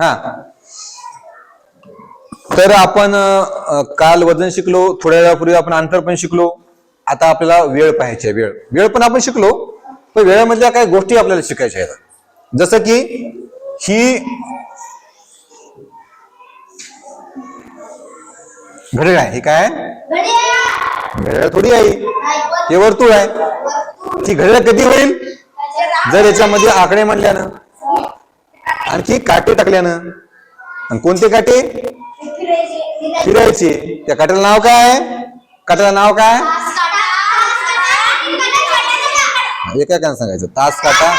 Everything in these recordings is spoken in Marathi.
हा. तर आपण काल वजन शिकलो थोड्या वेळापूर्वी आपण अंतर पण शिकलो. आता आपल्याला वेळ पाहायची आहे वेळ. वेळ पण आपण शिकलो पण वेळेमधल्या काही गोष्टी आपल्याला शिकायच्या आहेत. जसं की ही घड्याळ आहे हे काय आहे? घड्याळ थोडी आहे. हे वर्तुळ आहे. ती घड्याळ कधी होईल? जर याच्यामध्ये आकडे म्हणल्यानं आणखी काटे टाकल्यानं. आणि कोणते काटे? फिरायचे. त्या काट्याला नाव काय? आहे काट्याला नाव काय? हे काय काय सांगायचं. तास काटा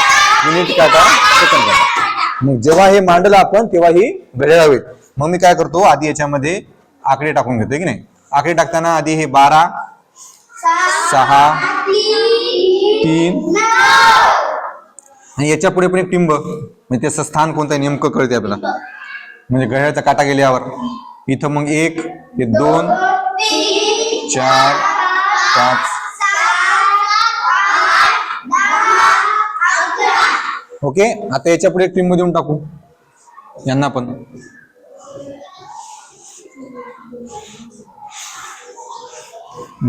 मिनिट काटा सेकंद काटा. मग जेव्हा हे मांडलं आपण तेव्हा ही घड्याळ होईल मग मी काय करतो आधी याच्यामध्ये आकडे टाकून घेतो की नाही? आकडे टाकताना आधी हे बारा सहा तीन आणि याच्यापुढे पण एक टिंब. म्हणजे त्याचं स्थान कोणतं आहे नेमकं कळते आपल्याला. म्हणजे घड्याळाचा काटा गेल्यावर. इथं मग एक हे दोन चार पाच. ओके? आता याच्यापुढे एक टिंब येऊन टाकू. यांना पण.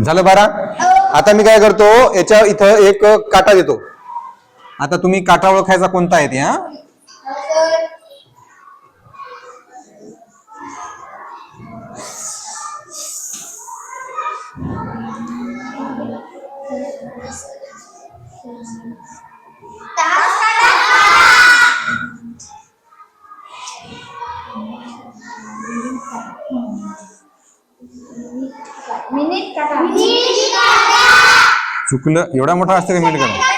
झालं बारा? आता मी काय करतो याच्या इथं एक काटा देतो. आता तुम्ही काटा ओळखायचा कोणता आहे ते हा? चुकलं. एवढा मोठा असतं का मिनिट काटा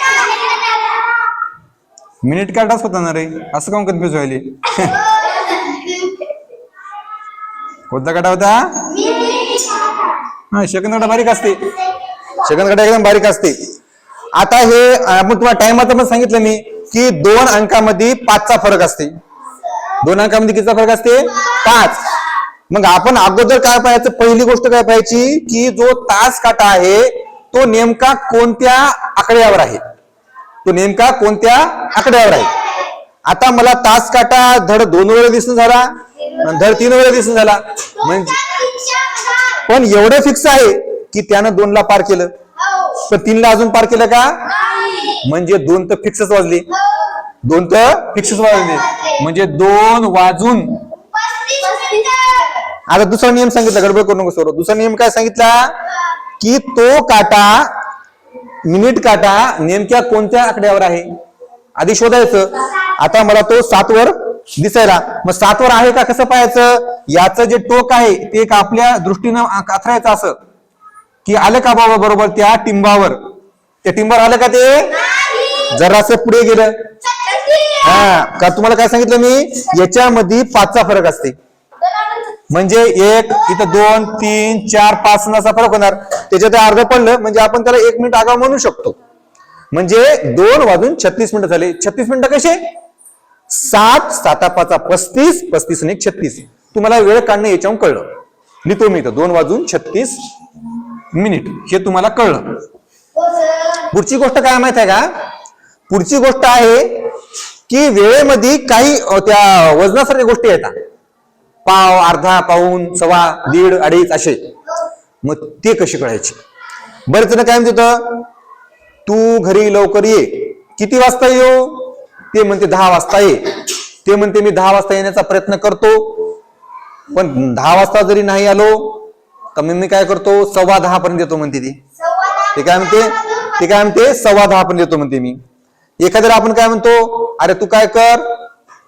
मिनिट काटाच होता ना रे. असं काऊन कन्फ्युज व्हायली? कोणता काटा होता? हा सेकंद काटा बारीक असते. सेकंद काटा एकदम बारीक असते. आता हे आपण तुम्हाला टाइमाचं पण सांगितलं मी की दोन अंकामध्ये पाचचा फरक असते. दोन अंकामध्ये कितीचा फरक असते? पाच. मग आपण अगोदर काय पाहायचं? पहिली गोष्ट काय पाहायची? की जो तास काटा आहे तो नेमका कोणत्या आकड्यावर आहे? तो नेमका कोणत्या आकड्यावर आहे? आता मला तास काटा धड दोन वेळा दिसून झाला धड तीन वेळा दिसून झाला. म्हणजे पण एवढं फिक्स आहे की त्यानं दोनला पार केलं. पण तीनला अजून पार केलं का? म्हणजे दोन तर फिक्सच वाजले. दोन तर फिक्सच वाजले. म्हणजे दोन वाजून. आता दुसरा नियम सांगितला गडबड करू नको सौरभ. दुसरा नियम काय सांगितला? की तो काटा मिनिट काटा नेमक्या कोणत्या आकड्यावर आहे? आधी शोधायचं. आता मला तो सातवर दिसायला. मग सातवर आहे का? कसं पाहायचं? याचं जे टोक आहे ते एक आपल्या दृष्टीनं आथरायचं असं. की आलं का बाबा बरोबर त्या टिंबावर? त्या टिंबावर आलं का ते? जरासं पुढे गेलं. हा का तुम्हाला काय सांगितलं मी? याच्यामध्ये पाचचा फरक असते. म्हणजे एक इथं दोन तीन चार पाच असा फरक होणार. त्याच्यात अर्ध पडलं म्हणजे आपण त्याला एक मिनिट आगाव म्हणू शकतो. म्हणजे दोन वाजून छत्तीस मिनिटं झाले. छत्तीस मिनिटं कसे? सात साता पाचा पस्तीस पस्तीस आणि छत्तीस. तुम्हाला वेळ काढणं याच्याहून कळलं. लिहितो मी इथं. दोन वाजून छत्तीस मिनिट हे तुम्हाला कळलं. पुढची गोष्ट काय माहीत आहे का? पुढची गोष्ट आहे की वेळेमध्ये काही त्या वजनासारख्या गोष्टी येतात. पाव अर्धा पाऊन सव्वा दीड अडीच असे. मग ते कसे कळायचे? बरेच जण काय म्हणते तू घरी लवकर ये. किती वाजता येऊ? ते म्हणते दहा वाजता ये. ते म्हणते मी दहा वाजता येण्याचा प्रयत्न करतो. पण दहा वाजता जरी नाही आलो तर मग मी काय करतो? सव्वा दहा पर्यंत येतो म्हणते ती. ते काय म्हणते? ते काय म्हणते? सव्वा दहा पर्यंत येतो म्हणते मी. एखाद्याला आपण काय म्हणतो? अरे तू काय कर?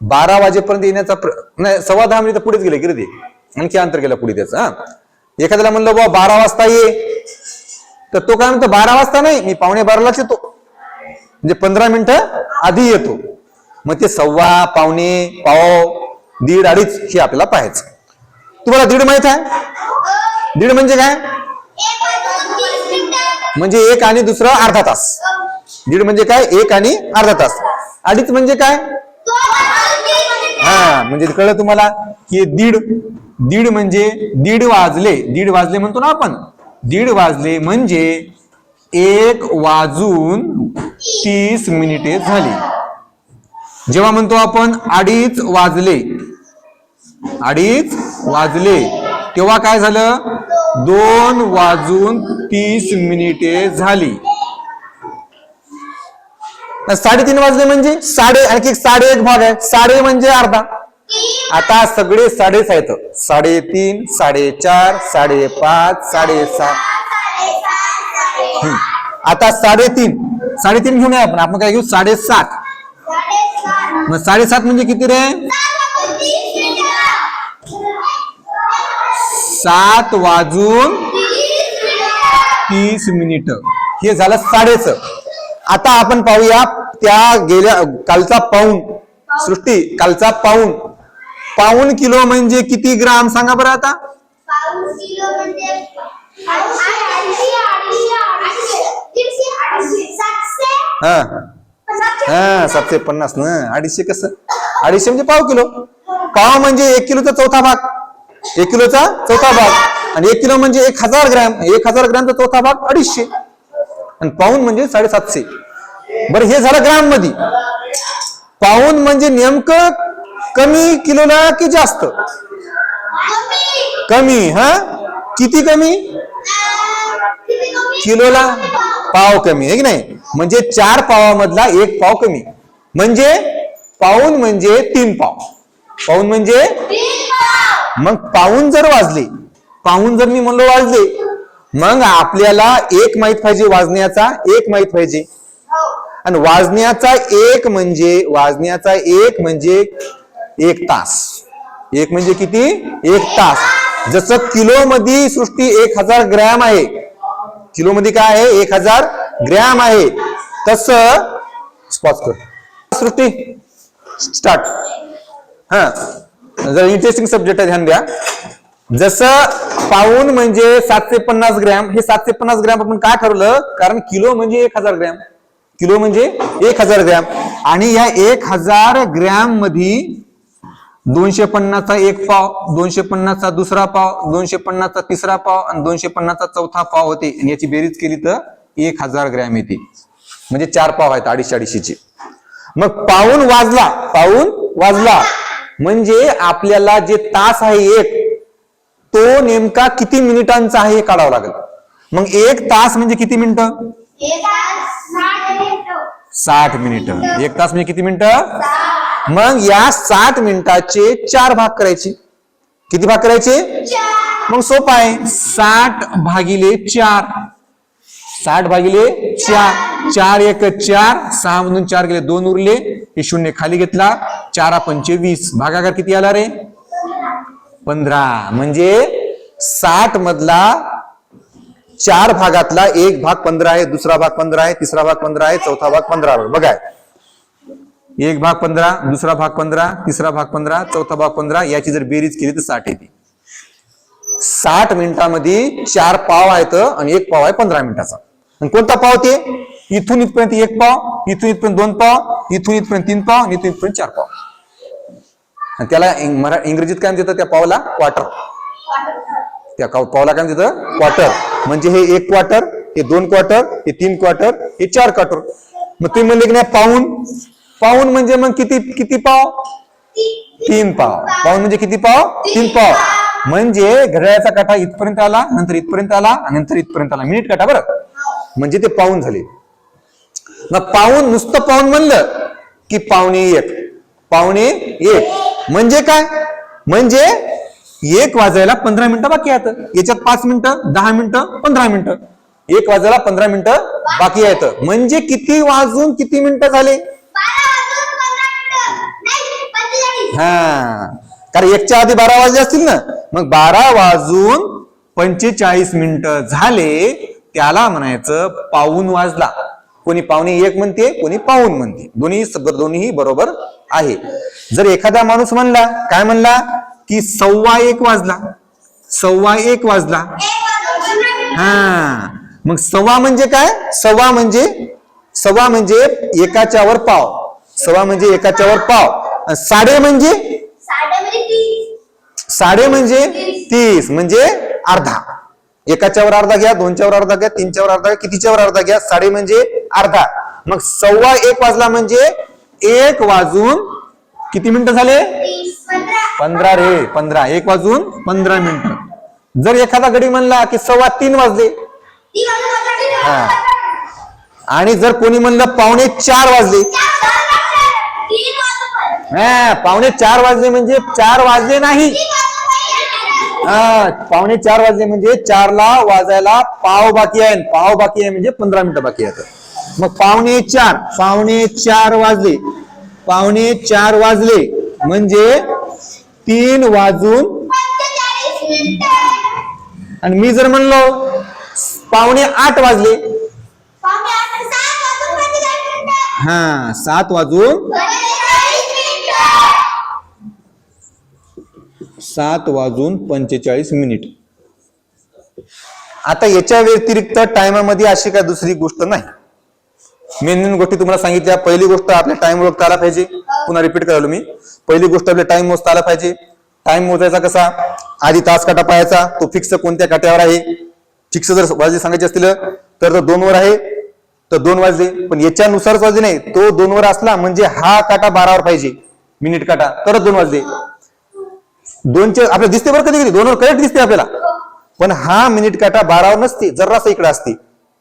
बारा वाजेपर्यंत येण्याचा प्र... नाही सव्वा दहा मिनिट पुढेच गेले की रे ते. आणखी अंतर केलं पुढे त्याचं हा. एखाद्याला म्हणलं बा बारा वाजता ये. तर तो काय म्हणतो? बारा वाजता नाही मी पावणे बारालाच येतो. म्हणजे पंधरा मिनिटं आधी येतो. मग ते सव्वा पावणे पाव दीड अडीच हे आपल्याला पाहायचं. तुम्हाला दीड माहीत आहे? दीड म्हणजे काय? म्हणजे एक आणि दुसरा अर्धा तास. दीड म्हणजे काय? एक आणि अर्धा तास. अडीच म्हणजे काय? हा म्हणजे कळलं तुम्हाला की दीड दीड म्हणजे दीड वाजले. दीड वाजले म्हणतो ना आपण. दीड वाजले म्हणजे एक वाजून तीस मिनिटे झाली. जेव्हा म्हणतो आपण अडीच वाजले अडीच वाजले तेव्हा काय झालं? दोन वाजून तीस मिनिटे झाली. साडेतीन वाजले म्हणजे? साडे आणखी एक साडे एक भाग आहे. साडे म्हणजे अर्धा. आता सगळे साडेच आहेत. साडेतीन साडेचार साडेपाच साडेसात. आता साडेतीन. साडेतीन घेऊन या आपण. आपण काय घेऊ? साडेसात. मग साडेसात म्हणजे किती रे? सात वाजून तीस मिनिट. हे झालं साडेच. आता आपण पाहूया त्या गेल्या कालचा पाऊन सृष्टी कालचा पाऊन पाऊन किलो म्हणजे किती ग्राम? सांगा बरं आता. म्हणजे हा. हा सातशे पन्नास ना. अडीचशे कसं? अडीचशे म्हणजे पाव किलो. पाव म्हणजे एक किलोचा चौथा भाग. एक किलोचा चौथा भाग. आणि एक किलो म्हणजे एक हजार ग्रॅम एक हजार ग्रॅमचा चौथा भाग अडीचशे. आणि पाऊन म्हणजे साडेसातशे. बरं हे झालं ग्राममध्ये पाऊन म्हणजे नेमकं कमी किलोला की जास्त? कमी हा? किती कमी? किलोला पाव कमी आहे की नाही? म्हणजे चार पावामधला एक पाव कमी. म्हणजे पाऊन म्हणजे तीन पाव. पाऊन म्हणजे मग पाहून जर वाजले पाहून जर मी म्हणलो वाजले मग आपल्याला एक माहीत पाहिजे वाजण्याचा एक माहीत पाहिजे. आणि वाजण्याचा एक म्हणजे वाजण्याचा एक म्हणजे एक तास. एक म्हणजे किती? एक तास. जसं किलो मध्ये सृष्टी एक हजार ग्रॅम आहे. किलो मध्ये काय आहे? एक हजार ग्रॅम आहे. तस स्पॉट कर. सृष्टी स्टार्ट हा. जर इंटरेस्टिंग सब्जेक्ट आहे ध्यान द्या. जसं पाऊन म्हणजे सातशे पन्नास ग्रॅम हे सातशे पन्नास ग्रॅम आपण का ठरवलं? कारण किलो म्हणजे एक हजार ग्रॅम. किलो म्हणजे एक हजार ग्रॅम. आणि या एक हजार ग्रॅममध्ये दोनशे पन्नासचा एक पाव दोनशे पन्नासचा दुसरा पाव दोनशे पन्नासचा तिसरा पाव आणि दोनशे पन्नासचा चौथा पाव होते. आणि याची बेरीज केली तर एक हजार ग्रॅम येते. म्हणजे चार पाव आहेत अडीचशे अडीचशेचे. मग पाऊन वाजला पाऊन वाजला. म्हणजे आपल्याला जे तास आहे एक तो नेमका किती मिनिटांचा आहे हे काढावं लागेल. मग एक तास म्हणजे किती मिनिटं? एक साठ मिनिटं. एक तास म्हणजे किती मिनिटं? मग या साठ मिनिटाचे चार भाग करायचे. किती भाग करायचे? मग सोपं आहे. साठ भागिले चार. साठ भागिले चार. चार एक चार सहा मधून चार गेले दोन उरले हे शून्य खाली घेतला. चारा पंचे वीस भागाकार किती आला रे? पंधरा. म्हणजे साठ मधला चार भागातला एक भाग पंधरा आहे दुसरा भाग पंधरा आहे तिसरा भाग पंधरा आहे चौथा भाग पंधरा आहे. एक भाग पंधरा दुसरा भाग पंधरा तिसरा भाग पंधरा चौथा भाग पंधरा याची जर बेरीज केली तर साठ येते. साठ मिनिटामध्ये चार पाव आहेत आणि एक पाव आहे पंधरा मिनिटाचा. आणि कोणता पाव ते? इथून इथपर्यंत एक पाव इथून इथपर्यंत दोन पाव इथून इथपर्यंत तीन पाव इथून इथपर्यंत चार पाव. आणि त्याला मरा इंग्रजीत काय म्हणतात त्या पावला? क्वार्टर त्या पावला काय म्हणतात? क्वार्टर म्हणजे हे एक क्वार्टर हे दोन क्वार्टर हे तीन क्वार्टर हे चार क्वार्टर मग तुम्ही म्हणले की नाही पाऊन. पाऊन म्हणजे मग किती किती पाव? तीन पाव. पाऊन म्हणजे किती पाव? तीन पाव. म्हणजे घड्याळाचा काटा इथपर्यंत आला नंतर इथपर्यंत आला नंतर इथपर्यंत आला. मिनिट काटा बरं. म्हणजे ते पाऊन झाले. मग पाऊन नुसतं पाऊन म्हणलं की पावणे एक. पावणे एक. म्हणजे काय? म्हणजे एक वाजायला पंधरा मिनिटं बाकी आहेत. याच्यात पाच मिनिटं दहा मिनिटं पंधरा मिनिटं. एक वाजायला पंधरा मिनिटं बाकी आहेत. म्हणजे किती वाजून किती मिनिटं झाले? हा. कारण एकच्या आधी बारा वाजले असतील ना. मग बारा वाजून पंचेचाळीस मिनिटं झाले. त्याला म्हणायचं पाऊन वाजला. कोणी पावणे एक म्हणते कोणी पाऊन म्हणते दोन्ही दोन्ही बरोबर आहे. जर एखादा माणूस म्हणला काय म्हणला? की सव्वा एक वाजला. सव्वा एक वाजला. हा. मग सव्वा म्हणजे काय? सव्वा म्हणजे सव्वा म्हणजे एकाच्या वर पाव. सव्वा म्हणजे एकाच्या वर पाव साडे म्हणजे? साडे म्हणजे तीस. साडे म्हणजे तीस. म्हणजे अर्धा. एकाच्यावर अर्धा घ्या दोनच्यावर अर्धा घ्या तीनच्यावर अर्धा घ्या कितीच्यावर अर्धा घ्या? साडे म्हणजे अर्धा. मग सव्वा एक वाजला म्हणजे एक वाजून किती मिनिटं झाले? पंधरा रे पंधरा. एक वाजून पंधरा मिनिट. जर एखादा गडी म्हणला की सव्वा तीन वाजले. हा. आणि जर कोणी म्हणलं पावणे चार वाजले. हा, पावणे चार वाजले म्हणजे चार वाजले नाही. हा पावणे चार वाजले म्हणजे चारला वाजायला पाव बाकी आहे. पाव बाकी आहे म्हणजे पंधरा मिनिटं बाकी आहेत. मग पावणे चार पावणे चार वाजले. पावणे चार वाजले म्हणजे तीन वाजून. आणि मी जर म्हणलो पावणे आठ वाजले. हा सात वाजून सात वाजून पंचेचाळीस मिनिट. आता याच्या व्यतिरिक्त टायमामध्ये अशी काय दुसरी गोष्ट नाही. मेन मेन गोष्टी तुम्हाला सांगितल्या. पहिली गोष्ट आपल्या टाइम ओळखता आला पाहिजे. पुन्हा रिपीट करायलो मी. पहिली गोष्ट आपल्या टाइम मोजता आला पाहिजे. टाइम मोजायचा कसा? आधी तास काटा पाहायचा. तो फिक्स कोणत्या काट्यावर आहे? फिक्स जर वाजले सांगायचे असतील तर तो दोन वर आहे. तर दोन वाजले. पण याच्यानुसारच वाजले नाही. तो दोन वर असला म्हणजे हा काटा बारावर पाहिजे. मिनिट काटा. तरच दोन वाजले. दोनचे आपल्याला दिसते बरं कधी? कधी दोनवर करेक्ट दिसते आपल्याला. पण हा मिनिट काटा बारावर नसते जरास इकडे असते.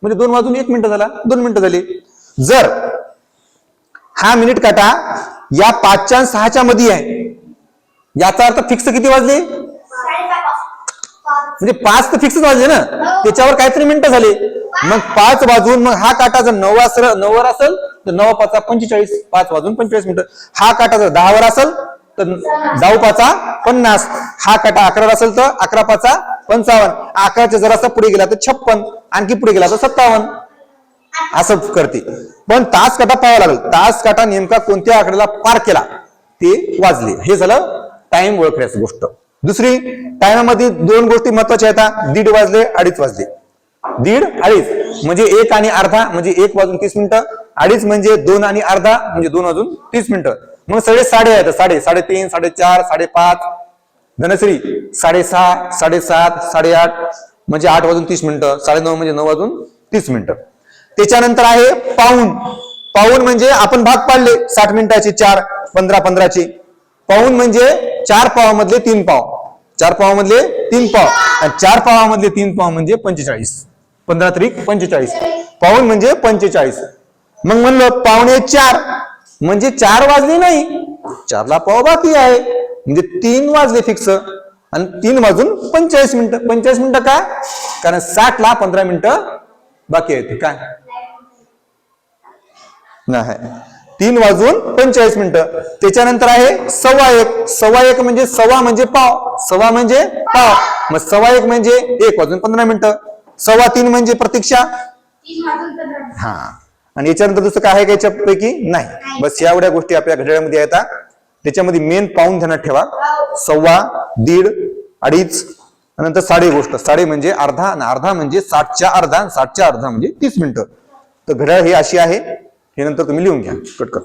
म्हणजे दोन वाजून एक मिनिट झाला दोन मिनिटं झाली. जर हा मिनिट काटा या पाचच्या आणि सहाच्या मध्ये आहे याचा अर्थ फिक्स किती वाजले? म्हणजे पाच तर फिक्स वाजले ना? त्याच्यावर काहीतरी मिनिटं झाले. मग पाच वाजून मग हा काटा जर नऊ असेल नऊवर असेल तर नऊ पाच पंचेचाळीस पाच वाजून पंचेचाळीस मिनिटं. हा काटा जर दहावर असेल तर जाऊ पाचा पन्नास. हा काटा अकरा असेल तर अकरा पाचा पंचावन्न. अकराच्या जरासा पुढे गेला तर छप्पन. आणखी पुढे गेला तर सत्तावन्न. असं करते. पण तास काटा पाहावा लागेल. तास काटा नेमका कोणत्या आकड्याला पार केला? ते वाजले. हे झालं टाइम ओळखण्याची गोष्ट. दुसरी टायमामध्ये दोन गोष्टी महत्त्वाच्या आहेत दीड वाजले अडीच वाजले. दीड अडीच. म्हणजे एक आणि अर्धा म्हणजे एक वाजून तीस मिनिटं. अडीच म्हणजे दोन आणि अर्धा म्हणजे दोन वाजून तीस मिनिटं. मग सगळे साडे आहेत साडे साडेतीन साडेचार साडेपाच. धनश्री साडेसहा साडेसात साडेआठ म्हणजे आठ वाजून तीस मिनिटं साडेनऊ म्हणजे नऊ वाजून तीस मिनिटं. त्याच्यानंतर आहे पाऊन. पाऊन म्हणजे आपण भाग पाडले साठ मिनिटाचे चार पंधरा पंधराचे. पाऊन म्हणजे चार पावामधले तीन पाव. चार पावामधले तीन पाव. आणि चार पावामधले तीन पाव म्हणजे पंचेचाळीस. पंधरा तरी पंचेचाळीस. पाऊन म्हणजे पंचेचाळीस. मग म्हणलं पावणे चार. म्हणजे चार वाजले नाही. चारला पाव बाकी आहे. म्हणजे तीन वाजले फिक्स आणि तीन वाजून पंचेचाळीस मिनिटं. पंचेचाळीस मिनिटं काय कारण साठ ला पंधरा मिनिटं बाकी आहेत. काय? नाही. तीन वाजून पंचेचाळीस मिनिटं. त्याच्यानंतर आहे सव्वा एक. सव्वा एक म्हणजे सव्वा म्हणजे पाव. सव्वा म्हणजे पाव. मग सव्वा एक म्हणजे एक वाजून पंधरा मिनिटं. सव्वा तीन म्हणजे प्रतीक्षा. हा. आणि याच्यानंतर दुसरं काय आहे का याच्यापैकी? नाही. बस एवढ्या गोष्टी आपल्या घड्याळामध्ये येतात त्याच्यामध्ये मेन पाऊन ध्यानात ठेवा. सव्वा दीड अडीच नंतर साडे गोष्ट. साडे म्हणजे अर्धा आणि अर्धा म्हणजे साठच्या अर्धा आणि साठच्या अर्धा म्हणजे तीस मिनिटं. तर घड्याळ ही अशी आहे. हे नंतर तुम्ही लिहून घ्या. कट कर.